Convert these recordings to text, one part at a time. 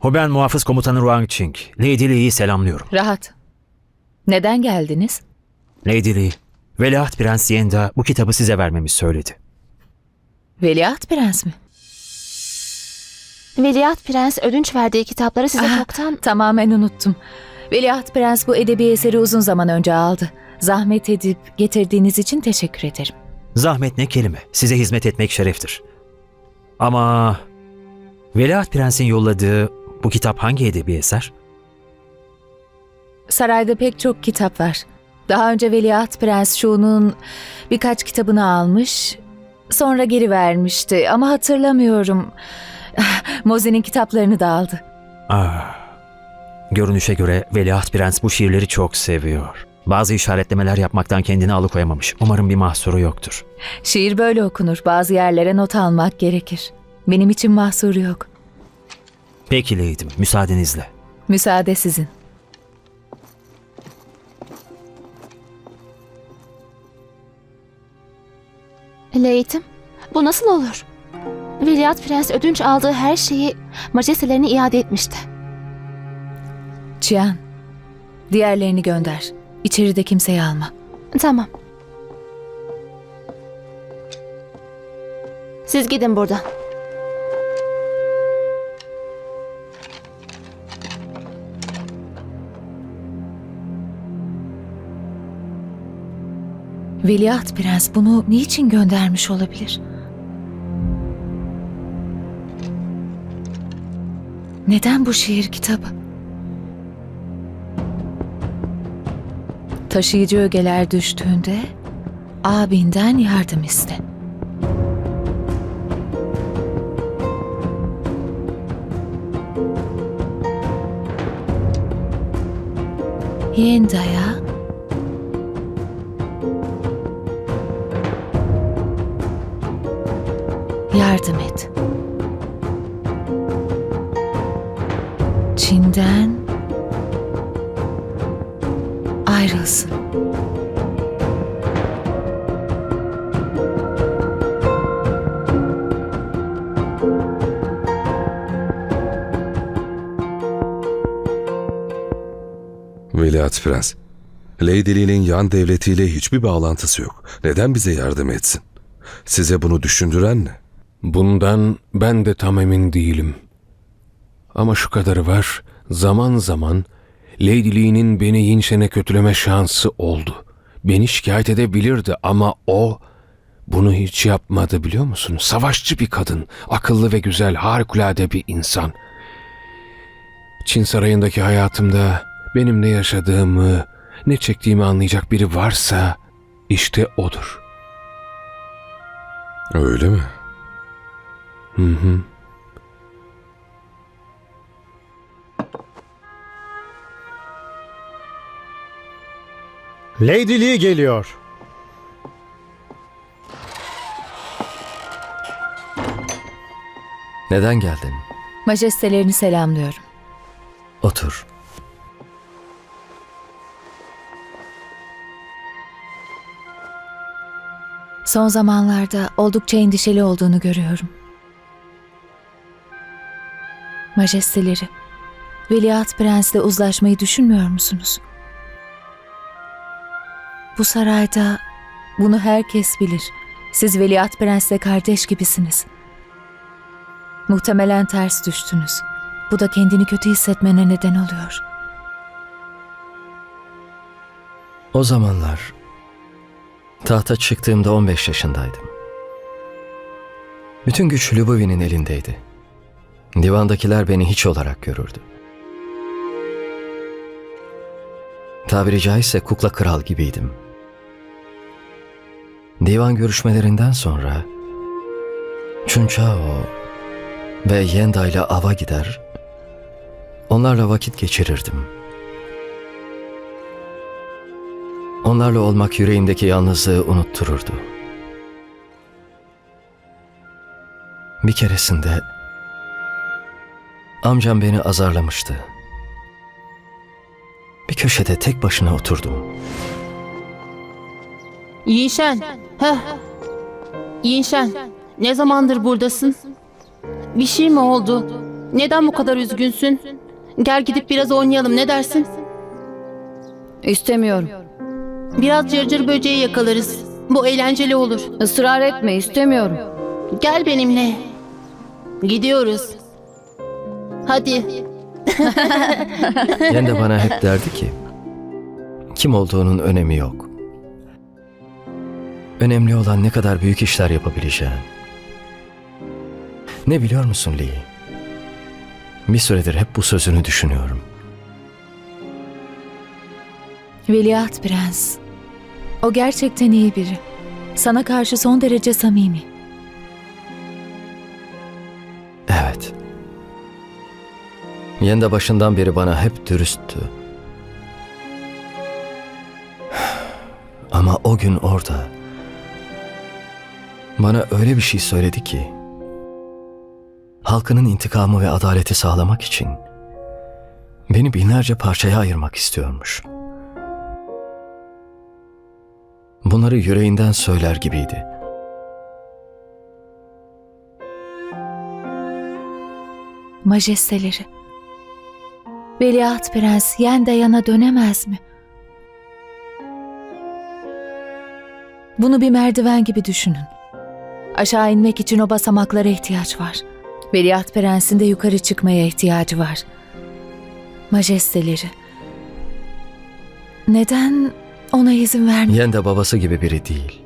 Hoben Muhafız Komutanı Ruang Ching, Lady Lee'yi selamlıyorum. Rahat. Neden geldiniz? Lady Lee, Veliaht Prens Yenda bu kitabı size vermemi söyledi. Veliaht Prens mi? Veliaht Prens ödünç verdiği kitapları size Ah, çoktan... Tamamen unuttum. Veliaht Prens bu edebi eseri uzun zaman önce aldı. Zahmet edip getirdiğiniz için teşekkür ederim. Zahmet ne kelime, size hizmet etmek şereftir. Ama Veliaht Prens'in yolladığı bu kitap hangi edebi eser? Sarayda pek çok kitap var. Daha önce Veliaht Prens Şu'nun birkaç kitabını almış, sonra geri vermişti ama hatırlamıyorum. Mozi'nin kitaplarını da aldı. Ah, görünüşe göre Veliaht Prens bu şiirleri çok seviyor. Bazı işaretlemeler yapmaktan kendini alıkoyamamış. Umarım bir mahsuru yoktur. Şiir böyle okunur. Bazı yerlere not almak gerekir. Benim için mahsuru yok. Peki Lady'm, müsaadenizle. Müsaade sizin. Leydim, bu nasıl olur? Veliaht Prens ödünç aldığı her şeyi majestelerine iade etmişti. Cihan, diğerlerini gönder. İçeride kimseyi alma. Tamam. Siz gidin buradan. Veliaht Prens bunu niçin göndermiş olabilir? Neden bu şiir kitabı? Taşıyıcı ögeler düştüğünde abinden yardım iste. Yenda'ya yardım et. Çin'den ayrılsın. Veliaht Prens, Lady Lee'nin yan devletiyle hiçbir bağlantısı yok. Neden bize yardım etsin? Size bunu düşündüren ne? Bundan ben de tam emin değilim. Ama şu kadarı var, zaman zaman Lady Lee'nin beni Yinşen'e kötüleme şansı oldu. Beni şikayet edebilirdi ama o bunu hiç yapmadı biliyor musun? Savaşçı bir kadın, akıllı ve güzel, harikulade bir insan. Çin sarayındaki hayatımda benim ne yaşadığımı, ne çektiğimi anlayacak biri varsa işte odur. Öyle mi? Hı hı. Lady Lee geliyor. Neden geldin? Majestelerini selamlıyorum. Otur. Son zamanlarda oldukça endişeli olduğunu görüyorum. Majesteleri, Veliaht Prens'le uzlaşmayı düşünmüyor musunuz? Bu sarayda bunu herkes bilir. Siz Veliaht Prens'le kardeş gibisiniz. Muhtemelen ters düştünüz. Bu da kendini kötü hissetmene neden oluyor. O zamanlar tahta çıktığımda 15 yaşındaydım. Bütün güç Lubovi'nin elindeydi. Divandakiler beni hiç olarak görürdü. Tabiri caizse kukla kral gibiydim. Divan görüşmelerinden sonra Chunchao ve Yenda ile ava gider, onlarla vakit geçirirdim. Onlarla olmak yüreğimdeki yalnızlığı unuttururdu. Bir keresinde amcam beni azarlamıştı. Bir köşede tek başına oturdum. Yinşen. Heh. Yinşen. Ne zamandır buradasın? Bir şey mi oldu? Neden bu kadar üzgünsün? Gel gidip biraz oynayalım ne dersin? İstemiyorum. Biraz cırcır böceği yakalarız. Bu eğlenceli olur. Israr etme istemiyorum. Gel benimle. Gidiyoruz. Hadi. Yende bana hep derdi ki kim olduğunun önemi yok. Önemli olan ne kadar büyük işler yapabileceğin. Ne biliyor musun Lee? Bir süredir hep bu sözünü düşünüyorum. Veliaht Prens. O gerçekten iyi biri. Sana karşı son derece samimi. Yende başından beri bana hep dürüsttü. Ama o gün orada bana öyle bir şey söyledi ki halkının intikamı ve adaleti sağlamak için beni binlerce parçaya ayırmak istiyormuş. Bunları yüreğinden söyler gibiydi. Majesteleri. Veliaht Prens Yendayan'a dönemez mi? Bunu bir merdiven gibi düşünün. Aşağı inmek için o basamaklara ihtiyaç var. Veliaht Prens'in de yukarı çıkmaya ihtiyacı var. Majesteleri. Neden ona izin vermiyor? Yen de babası gibi biri değil.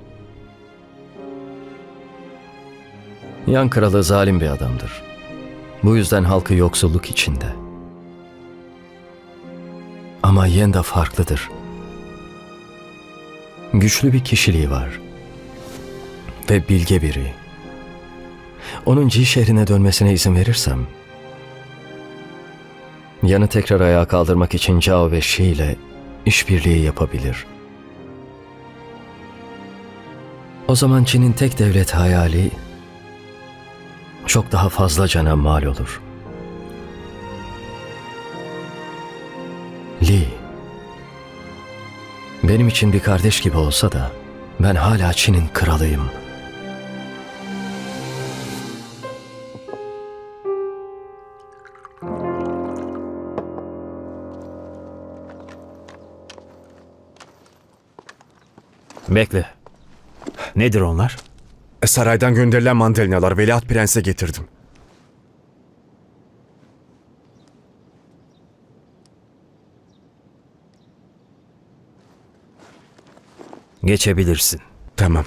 Yan kralı zalim bir adamdır. Bu yüzden halkı yoksulluk içinde. Ama Yen de farklıdır. Güçlü bir kişiliği var. Ve bilge biri. Onun Ci şehrine dönmesine izin verirsem, Yan'ı tekrar ayağa kaldırmak için Cao ve Shi ile işbirliği yapabilir. O zaman Çin'in tek devlet hayali çok daha fazla cana mal olur. Li, benim için bir kardeş gibi olsa da ben hala Çin'in kralıyım. Bekle. Nedir onlar? Saraydan gönderilen mandalinalar Veliaht Prens'e getirdim. Geçebilirsin. Tamam.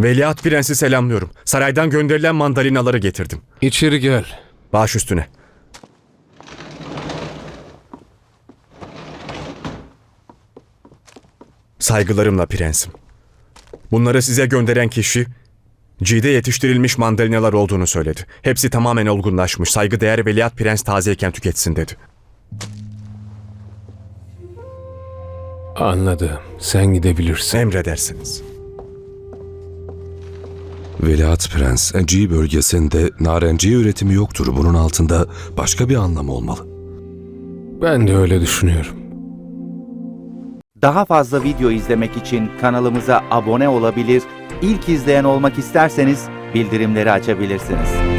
Veliaht Prens'i selamlıyorum. Saraydan gönderilen mandalinaları getirdim. İçeri gel. Baş üstüne. Saygılarımla prensim. Bunları size gönderen kişi Cide yetiştirilmiş mandalinalar olduğunu söyledi. Hepsi tamamen olgunlaşmış. Saygıdeğer Veliaht Prens tazeyken tüketsin dedi. Anladım. Sen gidebilirsin. Emredersiniz. Veliaht Prens, G bölgesinde narenciye üretimi yoktur. Bunun altında başka bir anlamı olmalı. Ben de öyle düşünüyorum. Daha fazla video izlemek için kanalımıza abone olabilir, ilk izleyen olmak isterseniz bildirimleri açabilirsiniz.